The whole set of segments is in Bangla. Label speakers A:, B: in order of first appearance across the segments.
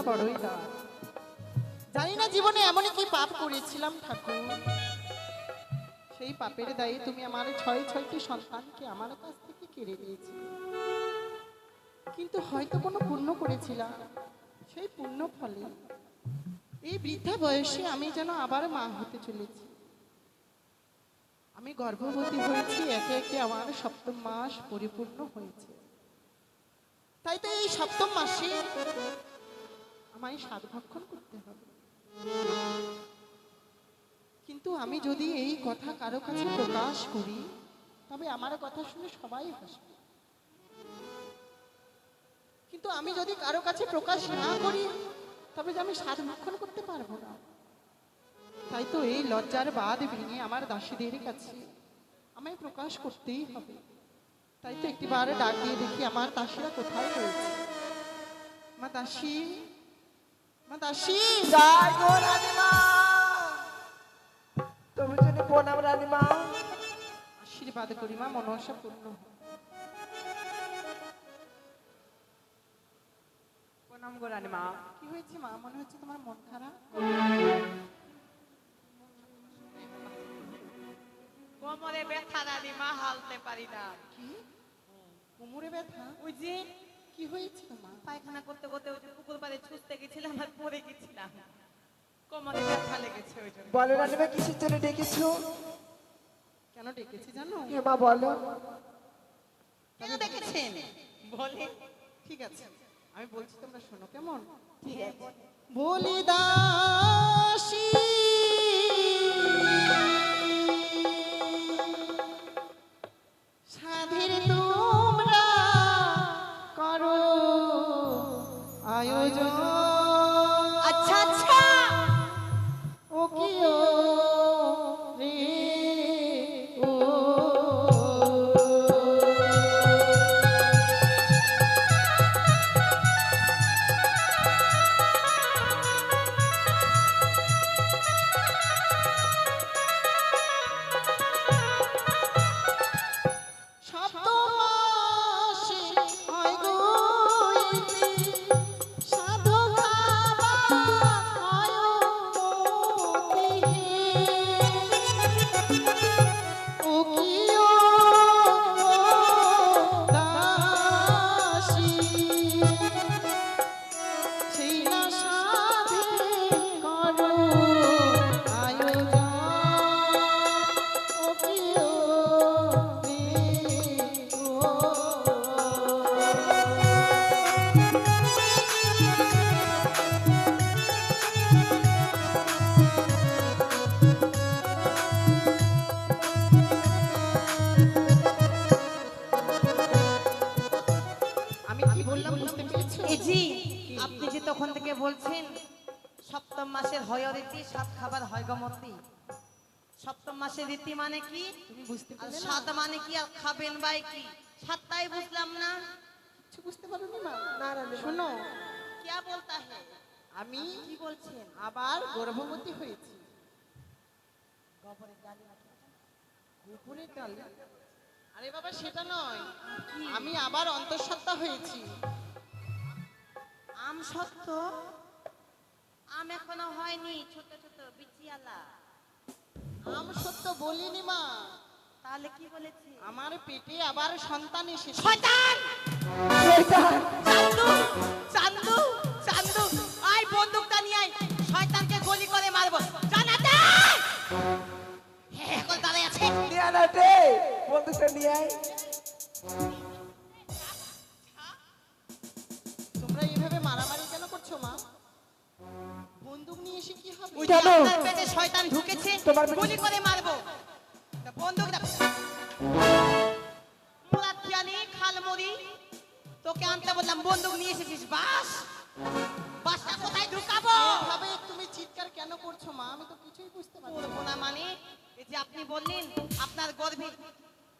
A: বোঝা বড়ই দা জানি না জীবনে এমনই কি পাপ করেছিলাম ঠাকুর। সেই পাপের দায়ে তুমি আমার ছয় ছয়টি সন্তানকে আমার কাছ থেকে কেড়ে নিয়েছি কিন্তু হয়তো কোনো পুণ্য করেছিলাম। সেই পুণ্য ফলে এই বৃদ্ধা বয়সে আমি যেন আবার মা হতে চলেছি। আমি গর্ভবতী হয়েছি, একে একে আমার সপ্তম মাস পরিপূর্ণ হয়েছে। তাই তো এই সপ্তম মাসে আমায় সাত ভক্ষণ করতে হবে। কিন্তু আমি যদি এই কথা কারও কাছে প্রকাশ করি, তবে আমার কথা শুনে সবাই হাসবে। কিন্তু আমি যদি কারও কাছে প্রকাশ না করি, তবে আমি সাত ভক্ষণ করতে পারব না। তাই তো এই লজ্জার বাদ ভেঙে আমার দাসীদের কাছে আমায় প্রকাশ করতেই হবে। তাই তো একটিবার ডাক দিয়ে দেখি আমার দাসীরা কোথায় রয়েছে। আমার দাসী দাসী
B: জয় গো রানীমা তুমি যদি প্রণাম রানীমা
A: আশীর্বাদ করি মা মনসা পূর্ণ
B: প্রণাম গো রানীমা
A: কি হয়েছে মা মনে হচ্ছে তোমার মন খারাপ
B: কোমরে ব্যথা রানীমা হালতে পারি না
A: কি কোমরে ব্যথা
B: ওই যে
A: কি হয়েছে তোমার
B: পায়খানা করতে করতে ওই যে পুকুর পাড়ে ছুটতে গেছিলাম আর পড়ে গেছিলাম। কোমরে ব্যথা লেগেছে ওই জন্য।
C: বলো রানীমা কিসের জন্য ডেকেছো?
A: কেন ডেকেছি জানো?
C: মা বলো।
B: কেন দেখেছেন বলে।
A: ঠিক আছে আমি বলছি তোমরা শোনো কেমন?
B: ঠিক আছে।
A: বলি দাসী। সাধের
B: মানে কি আর খাবেন ভাই কি? সাতটাই বুঝলাম না।
A: কিছু বুঝতে পারোনি মা? শোনো।
B: বলতা হে?
A: আমি
B: কি বলছেন?
A: আবার গর্ভবতী হয়েছি। আরে বাবা সেটা নয়। আমি আবার অন্তঃসত্ত্বা হয়েছি।
B: আম সত্য? আম এখনও হয়নি ছোট ছোট বিচিয়ালা।
A: আম সত্য বলিনি মা।
B: তাহলে কি বলেছি
A: আমার পেটে আবার সন্তান এসেছে।
B: শয়তান!
C: শয়তান!
B: চান্দু চান্দু চান্দু। আয় বন্দুকটা নিয়ে আয়। শয়তানকে গুলি করে মারবো। জানাতে! এখন দাঁড়ায় আছে।
C: নিয়ে আনা নিয়ে আয়।
A: তোমরা এইভাবে মারামারি কেন করছ মা? বন্দুক নিয়ে এসে কি হবে?
B: ওই
C: কেন?
B: পেটে শয়তান ঢুকেছে
C: তোমার
B: গুলি করে মারবো। বন্দুকটা খালমুড়ি। তোকে আনতে বললাম বন্দুক নিয়ে এসেছিস বাস। বাসটা কোথায় ঢুকাবো?
A: এভাবে তুমি চিৎকার কেন করছ মা? আমি তো কিছুই বুঝতে পারছি না।
B: না মানে এই যে আপনি বললেন আপনার গর্ভে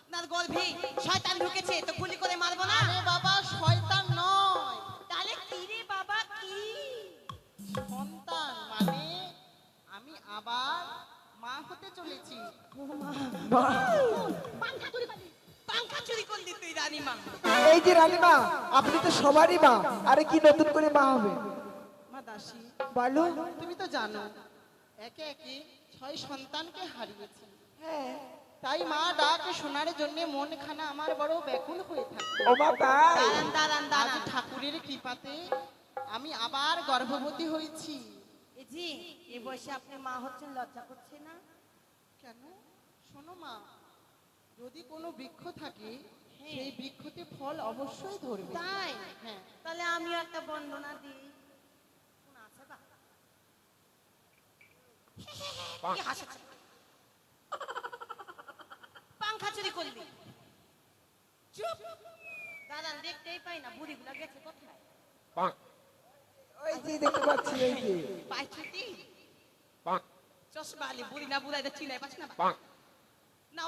B: আপনার গর্ভে শয়তান ঢুকেছে তো গুলি করে মারবো না?
A: আরে বাবা শয়তান নয়।
B: তাহলে কি রে বাবা কি?
A: সন্তান মানে আমি আবার মা হতে চলেছি।
C: মা
B: পাঙ্খা চুরি করলি। পাঙ্খা চুরি করলি তুই রানীমা।
C: এই যে রানীমা আপনি তো সবারই মা। আরে কি নতুন করে মা হবে?
A: মা দাসী
C: বলো।
A: তুমি তো জানো একে একে ছয় সন্তানকে হারিয়েছি।
C: হ্যাঁ।
A: তাই মা ডাক শোনার জন্য মন খানা আমার বড় ব্যাকুল হয়ে থাকে।
C: ও মা
B: দাঁড়ান দাঁড়ান দাঁড়ান।
A: ঠাকুরের কৃপাতে আমি আবার গর্ভবতী হয়েছি।
B: জি এই বয়সে আপনি মা হচ্ছেন লজ্জা করছে না?
A: কেন? শোনো মা যদি কোনো বৃক্ষ থাকে সেই বৃক্ষতে ফল অবশ্যই ধরবে।
B: তাই?
A: হ্যাঁ।
B: তাহলে আমিও একটা বর্ণনা দিই? পাংখা চুরি চুপ! দাঁড়ান দেখতেই পাই না বুড়িগুলা গেছে কোথায়?
C: ওই যে দেখতে পাচ্ছি
B: চশমা আলি বুড়ি না বুড়াই পাচ্ছি না না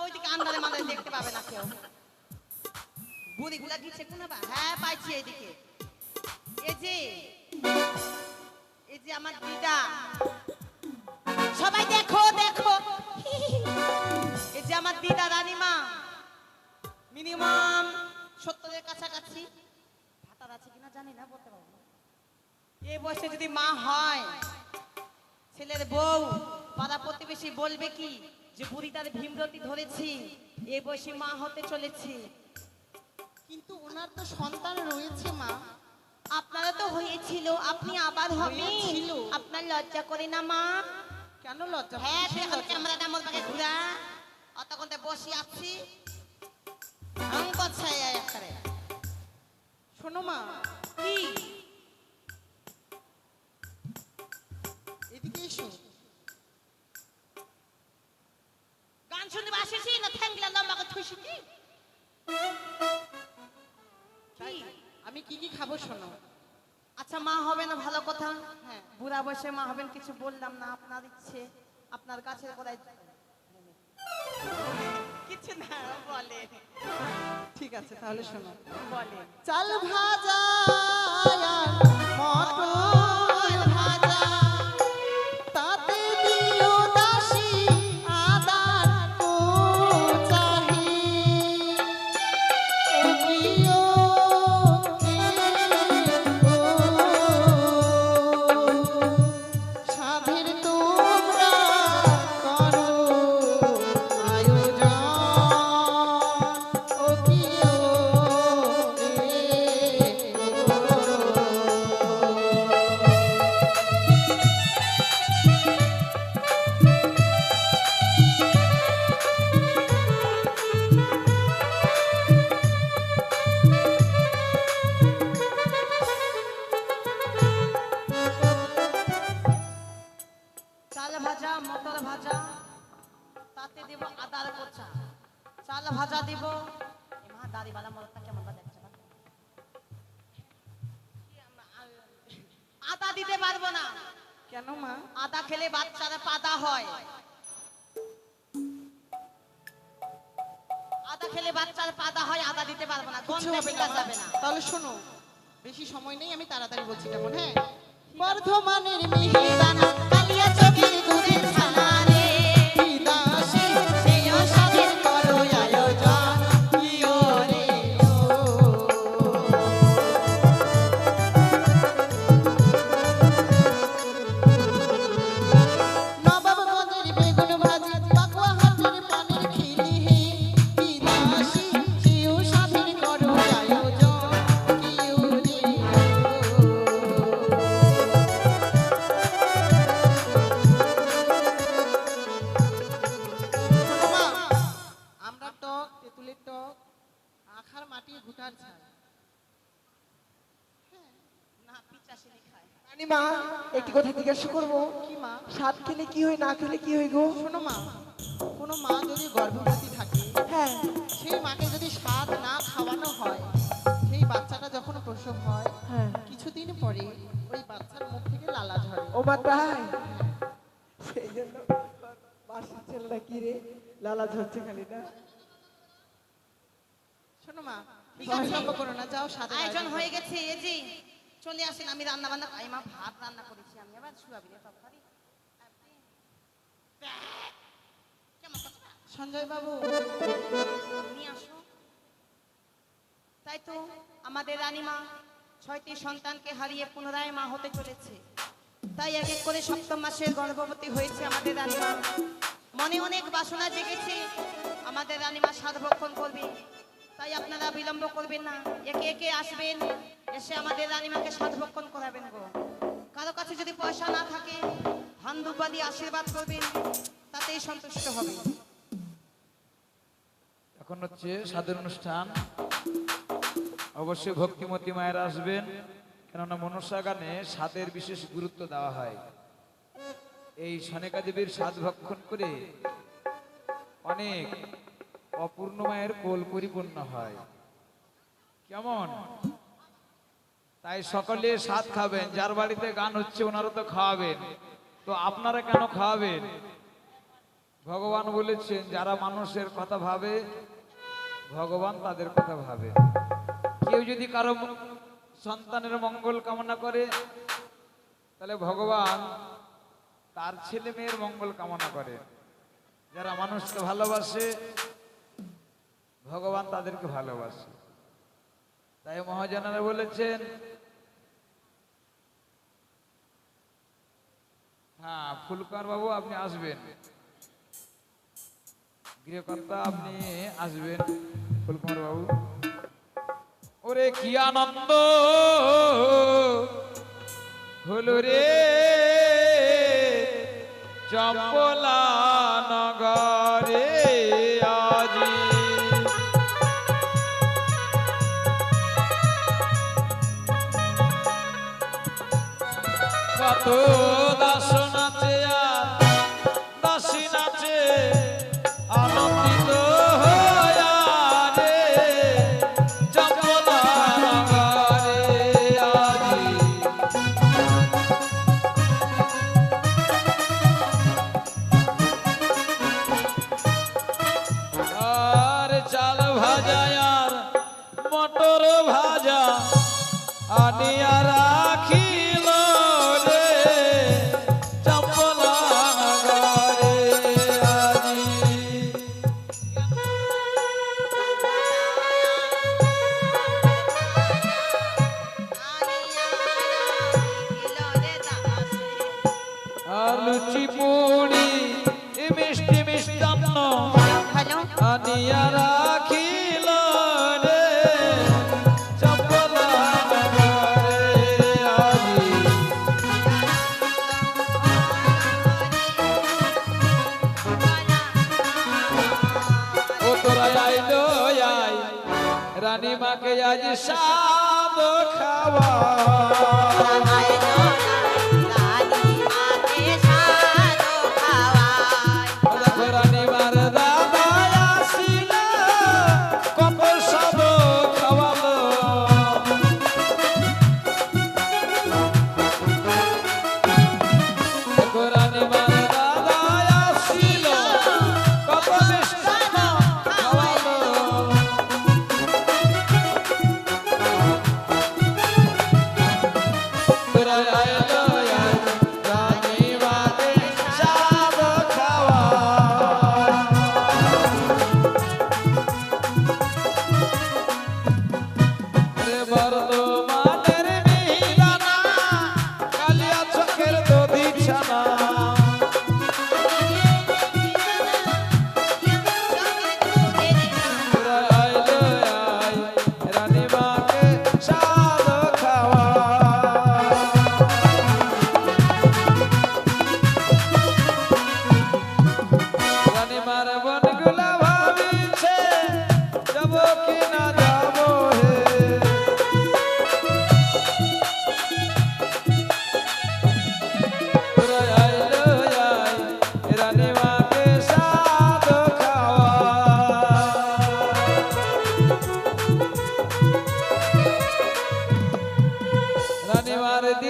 B: মাদারে দেখতে পাবে না কেউ। বুড়িগুলা গিয়েছে কোন বা? হ্যাঁ পাইছি এইদিকে। এই যে এই যে আমার দিদা সবাই দেখো দেখো। এই যে আমার দিদা রানীমা। মিনিমাম সত্তরের কাছাকাছি। ভাতার আছে কিনা জানি না বলতে পারব এই বয়সে যদি মা হয় ছেলের বউ পাড়া প্রতিবেশী বলবে কি যে বুড়ি তার ভীমরতি ধরেছি এই বয়সে মা হতে চলেছি।
A: কিন্তু ওনার তো সন্তান রয়েছে মা।
B: আপনারা তো হয়েছিল আপনি আবার হবেন। আপনার লজ্জা করে না মা।
A: কেন লজ্জা?
B: হ্যাঁ? ক্যামেরাটা আমার পাকে ঘুরা। অতক্ষণ বসে আছি।
A: শোনো মা
B: কি? করে থুইছি কি
A: তাই আমি কি কি খাব শোনো
B: আচ্ছা মা হবে না ভালো কথা।
A: হ্যাঁ
B: বুড়া বয়সে মা হবেন কিছু বললাম না আপনার ইচ্ছে। আপনার কাছে কোথায় কিছু না বলে।
A: ঠিক আছে তাহলে শোনো।
B: বলে।
A: চাল ভাজা মটর
B: হয় না
A: খেলে কি
C: হয় গো
A: শোনো মা কোনো মা যদি গর্ভবতী থাকে
C: হ্যাঁ।
A: সেই মাকে যদি স্বাদ না খাওয়ানো হয় সেই বাচ্চাটা যখন প্রসব হয়
C: হ্যাঁ।
A: কিছুদিন পরে ওই বাচ্চার মুখ থেকে লালা ঝরে।
C: ও মা তাই? সেই জন্য মাসির ছেলেটা কি রে? লালা ঝরছে খালি না
A: শোনো মা বিলম্ব করো না যাও সাদা
B: আয়োজন হয়ে গেছে যে। চলে আসেন আমি রান্না বান্না আমি মা ভাত রান্না করেছি আমি আবার? কেমন কথা? মনে অনেক বাসনা জেগেছে, আমাদের রানীমা সাধভক্ষণ করবে। তাই আপনারা বিলম্ব করবেন না, একে একে আসবেন, এসে আমাদের রানীমাকে সাধভক্ষণ করাবেন গো। কারও কাছে যদি পয়সা না থাকে দিয়ে আশীর্বাদ করবেন, তাতেই সন্তুষ্ট হবে।
D: এখন হচ্ছে সাদের অনুষ্ঠান। অবশ্যই ভক্তিমতী মায়েরা আসবেন, কেননা মনসা গানে স্বাদের বিশেষ গুরুত্ব দেওয়া হয়। এই সনেকা দেবীর স্বাদ ভক্ষণ করে অনেক অপূর্ণ মায়ের কোল পরিপূর্ণ হয়। কেমন? তাই সকলে স্বাদ খাবেন, যার বাড়িতে গান হচ্ছে ওনারা তো খাওয়াবেন। তো আপনারা কেন খাওয়াবেন ভগবান বলেছেন, যারা মানুষের কথা ভাবে, ভগবান তাদের কথা ভাবে। কেউ যদি কারও সন্তানের মঙ্গল কামনা করে, তাহলে ভগবান তার ছেলে মেয়ের মঙ্গল কামনা করে। যারা মানুষকে ভালোবাসে, ভগবান তাদেরকে ভালোবাসে। তাই মহাজনারা বলেছেন হ্যাঁ ফুলকার বাবু আপনি আসবেন। গৃহকর্তা আপনি আসবেন ফুলকুমার বাবু। ওরে কি আনন্দ! হলো রে চম্পলা নগরে আজি। কত Shama.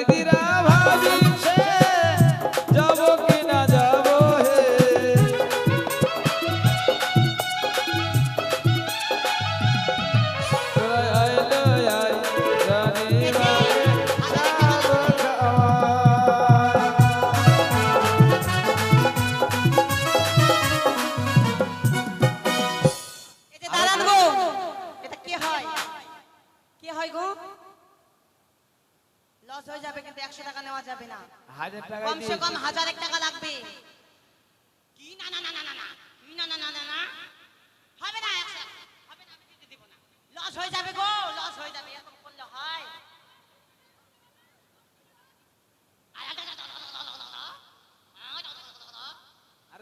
D: भागीरा भागी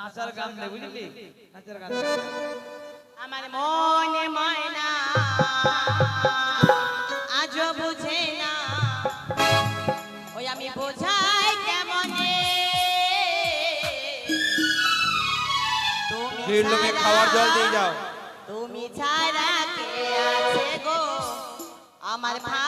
D: নাচার গান বুঝলি? নাচার গান
B: আমার মনে ময়না আজ বুঝে না। ওই আমি বোঝাই কেমনে? তুমি লোকে
D: খাওয়ার জল দিয়ে যাও।
B: তুমি ছাড়া কে আছে গো? আমার ভাই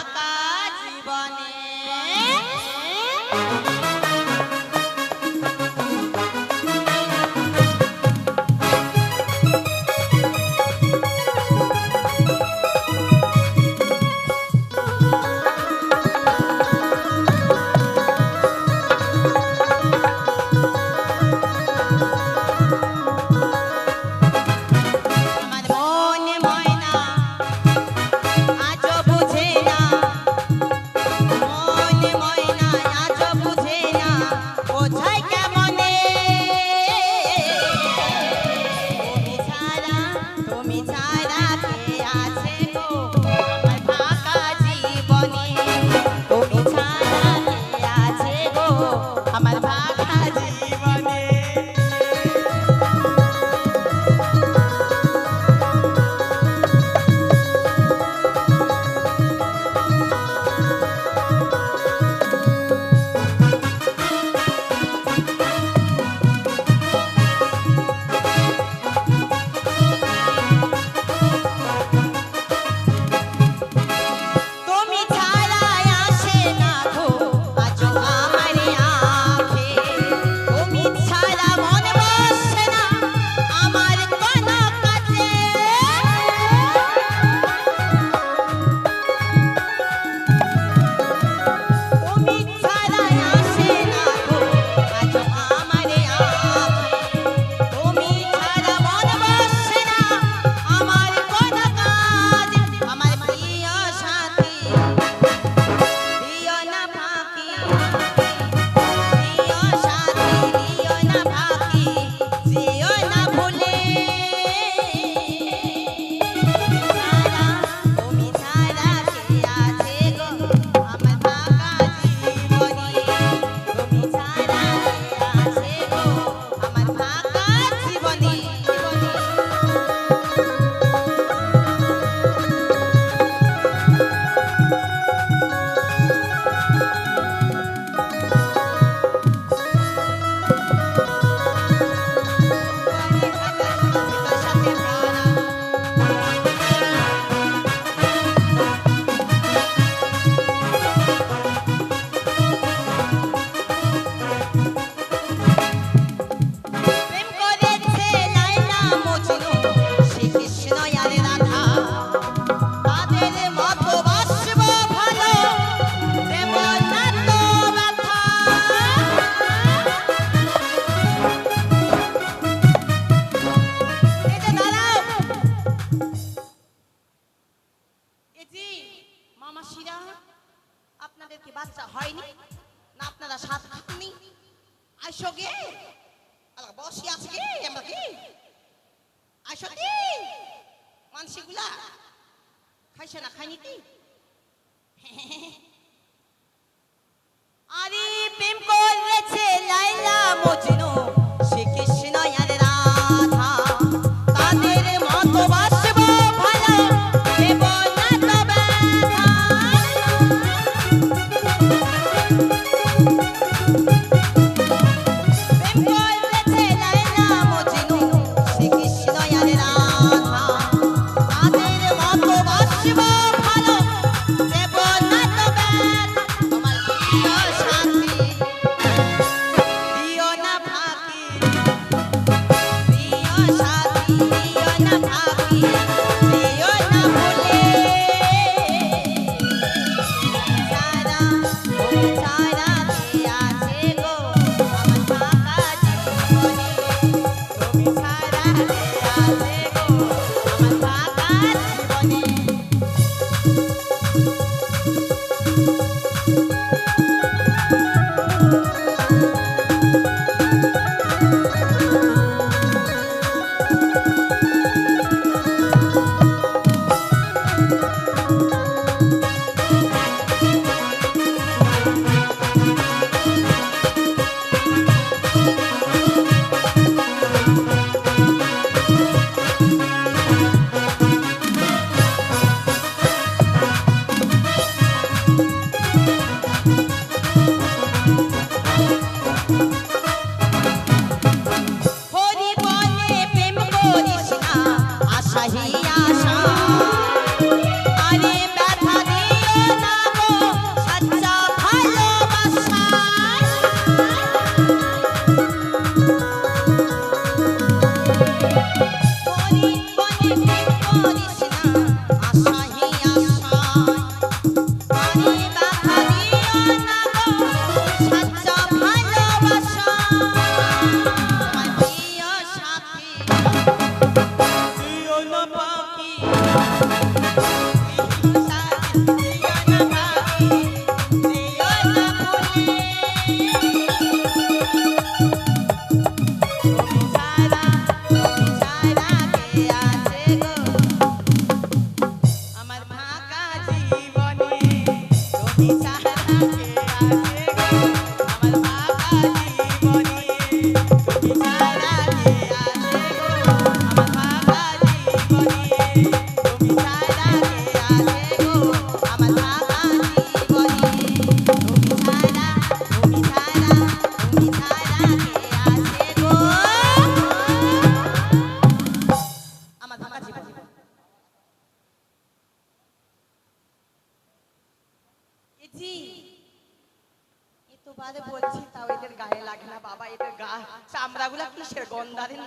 B: বলছি, তাও এদের গায়ে লাগে না বাবা, এদের গা, চামড়াগুলো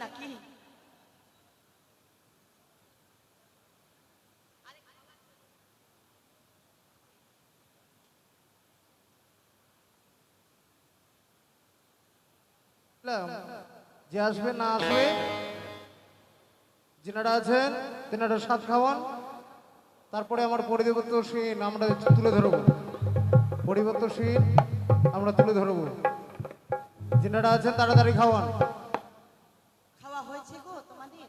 B: নাকি?
E: যে আসবে না আসবে। যেনারা আছেন, তেনারা সাত খাওয়ান। তারপরে আমার পরিবর্তন সেই নামটা তুলে ধরবো। পরিবর্তনশীল আমরা তুলে ধরব। যিনারা আছেন তাড়াতাড়ি খাওয়ান।
B: খাওয়া হয়েছে গো তোমাদের?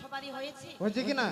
B: সবারই হয়েছে?
E: হয়েছে কি না?